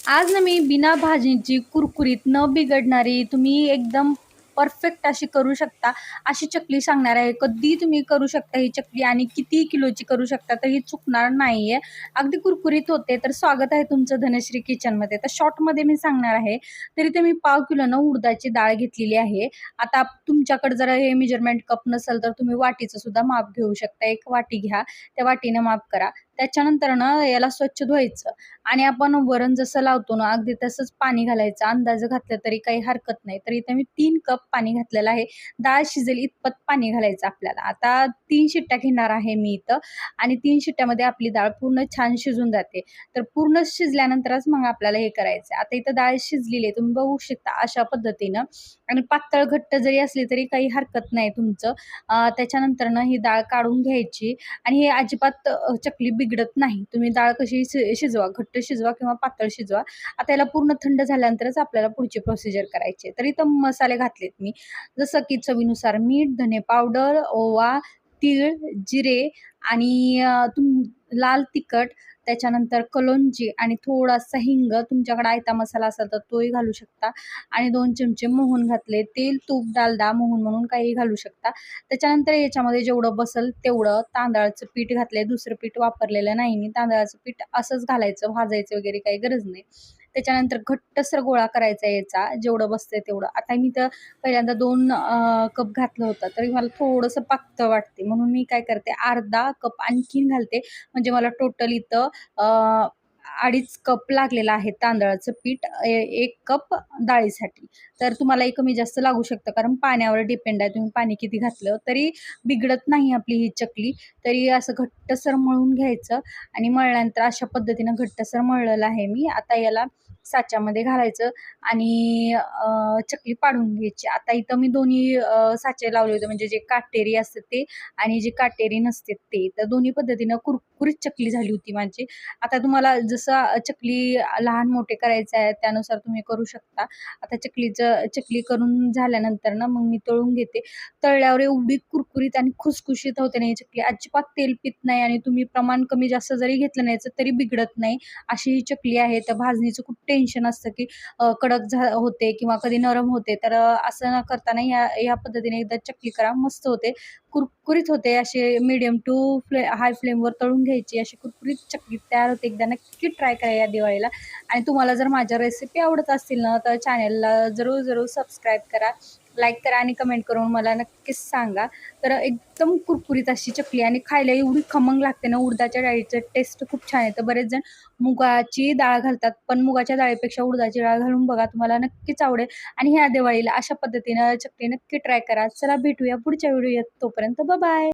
आज ना मी बिना भाजीची कुरकुरीत न बिघडणारी तुम्ही एकदम परफेक्ट अशी करू शकता. अशी चकली सांगणार आहे. कधी तुम्ही करू शकता ही चकली आणि किती किलोची करू शकता तर ही चुकणार नाही आहे अगदी कुरकुरीत होते तर स्वागत आहे तुमचं धनश्री किचनमध्ये तर शॉर्टमध्ये मी सांगणार आहे तरी ते मी पाव किलोनं उडदाची डाळ घेतलेली आहे. आता तुमच्याकडे जर हे मेजरमेंट कप नसेल तर तुम्ही वाटीचं सुद्धा माप घेऊ शकता. एक वाटी घ्या त्या वाटीनं माप करा. त्याच्यानंतर ना याला स्वच्छ धुवायचं. आणि आपण वरण जसं लावतो ना अगदी तसंच पाणी घालायचं. अंदाज घातलं तरी काही हरकत नाही. तर इथे मी तीन कप पाणी घातलेलं आहे. डाळ शिजेल इतपत पाणी घालायचं आपल्याला. आता तीन शिट्ट्या घेणार आहे मी इथं. आणि तीन शिट्ट्यामध्ये आपली डाळ पूर्ण छान शिजून जाते. तर पूर्ण शिजल्यानंतरच मग आपल्याला हे करायचं आता इथं डाळ शिजलेली आहे. तुम्ही बघू शकता अशा पद्धतीनं. आणि पातळ घट्ट जरी असली तरी काही हरकत नाही तुमचं. त्याच्यानंतरनं ही डाळ काढून घ्यायची. आणि हे अजिबात चकली बिग बिघडत नाही. तुम्ही डाळ कशी शिजवा घट्ट शिजवा किंवा पातळ शिजवा आता याला पूर्ण थंड झाल्यानंतरच आपल्याला पुढची प्रोसिजर करायची. तर इथं मसाले घातलेत मी. जसं की चवीनुसार मीठ धने पावडर ओवा तीळ जिरे आणि तुम लाल तिखट त्याच्यानंतर कलोंजी आणि थोडासा हिंग. तुमच्याकडे आयता मसाला असेल तर तोही घालू शकता. आणि दोन चमचे मोहन घातले. तेल तूप डालडा मोहन म्हणून काही घालू शकता. त्याच्यानंतर याच्यामध्ये जेवढं बसल तेवढं तांदळाचं पीठ घातले दुसरं पीठ वापरलेलं नाही. मी तांदळाचं पीठ असंच घालायचं भाजायचं वगैरे काही गरज नाही. त्याच्यानंतर घट्टसर गोळा करायचा याचा जेवढं बसतंय तेवढं. आता मी तर पहिल्यांदा दोन कप घातलं होतं तरी मला थोडंसं पातळ वाटते म्हणून मी काय करते अर्धा कप आणखीन घालते. म्हणजे मला टोटल इथं अडीच कप लागलेलं आहे तांदळाचं पीठ एक कप डाळीसाठी. तर तुम्हालाही कमी जास्त लागू शकतं कारण पाण्यावर डिपेंड आहे. तुम्ही पाणी किती घातलं तरी बिघडत नाही आपली ही चकली. तरी असं घट्टसर मळून घ्यायचं आणि मळल्यानंतर अशा पद्धतीनं घट्टसर मळलेलं आहे मी. आता याला साच्यामध्ये घालायचं आणि चकली पाडून घ्यायची. आता इथं मी दोन्ही साचे लावले होते. म्हणजे जे काटेरी असते ते आणि जे काटेरी नसते ते. तर दोन्ही पद्धतीनं कुरकुरीत चकली झाली होती माझी. आता तुम्हाला जसं चकली लहान मोठे करायचं आहे त्यानुसार तुम्ही करू शकता. आता चकलीचं चकली करून झाल्यानंतर ना मग मी तळून घेते. तळल्यावर एवढी कुरकुरीत आणि खुसखुशीत होते नाही चकली. अजिबात तेल पित नाही आणि तुम्ही प्रमाण कमी जास्त जरी घेतलं नाही तरी बिघडत नाही. अशी ही चकली आहे. तर भाजणीचं कुठे टेन्शन असतं की कडक झा होते किंवा कधी नरम होते तर असं न करताना या या पद्धतीने एकदा चकली करा मस्त होते. कुरकुरीत होते असे मीडियम टू फ्ले हाय फ्लेमवर तळून घ्यायची अशी कुरकुरीत चकली तयार होते. एकदा नक्की ट्राय करा या दिवाळीला. आणि तुम्हाला जर माझ्या रेसिपी आवडत असतील ना तर चॅनलला जरूर जरूर सबस्क्राईब करा. लाईक करा आणि कमेंट करून मला नक्कीच सांगा. तर एकदम कुरकुरीत अशी चकली आणि खायला एवढी खमंग लागते ना उडदाच्या डाळीचं टेस्ट खूप छान येतं. बरेच जण मुगाची डाळ घालतात पण मुगाच्या डाळीपेक्षा उडदाची डाळ घालून बघा तुम्हाला नक्कीच आवडेल. आणि ह्या दिवाळीला अशा पद्धतीनं चकली नक्की ट्राय करा. चला भेटूया पुढच्या व्हिडिओ तोपर्यंत. बाय